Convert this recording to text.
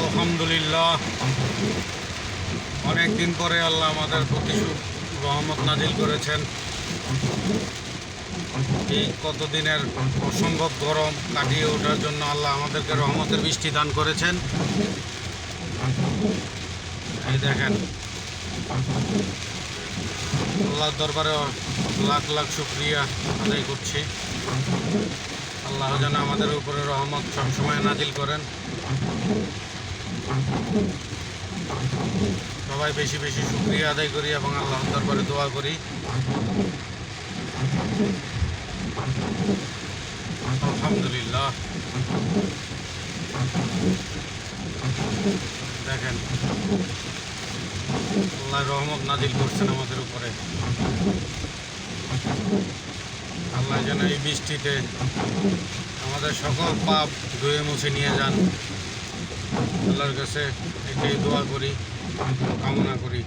আলহামদুলিল্লাহ। অনেক দিন পরে আল্লাহ আমাদের প্রতি রহমত নাজিল করেছেন। এই কতদিনের অসম্ভব গরম কাটিয়ে ওঠার জন্য আল্লাহ আমাদেরকে রহমতের বৃষ্টি দান করেছেন। এই দেখেন। আল্লাহর দরবারে লাখ লাখ শুক্রিয়া আদায় করছি। আল্লাহ যেন আমাদের উপরে রহমত সবসময় নাজিল করেন। সবাই বেশি বেশি শুক্রিয়া আদায় করি এবং আল্লাহর দরবারে দোয়া করি। আলহামদুলিল্লাহ। দেখেন আল্লাহ রহমত নাজিল করছেন আমাদের উপরে। আল্লাহ যেন এই বৃষ্টিতে আমাদের সকল পাপ ধুয়ে মুছে নিয়ে যান। আল্লাহর কাছে এটাই দোয়া করি কামনা করি।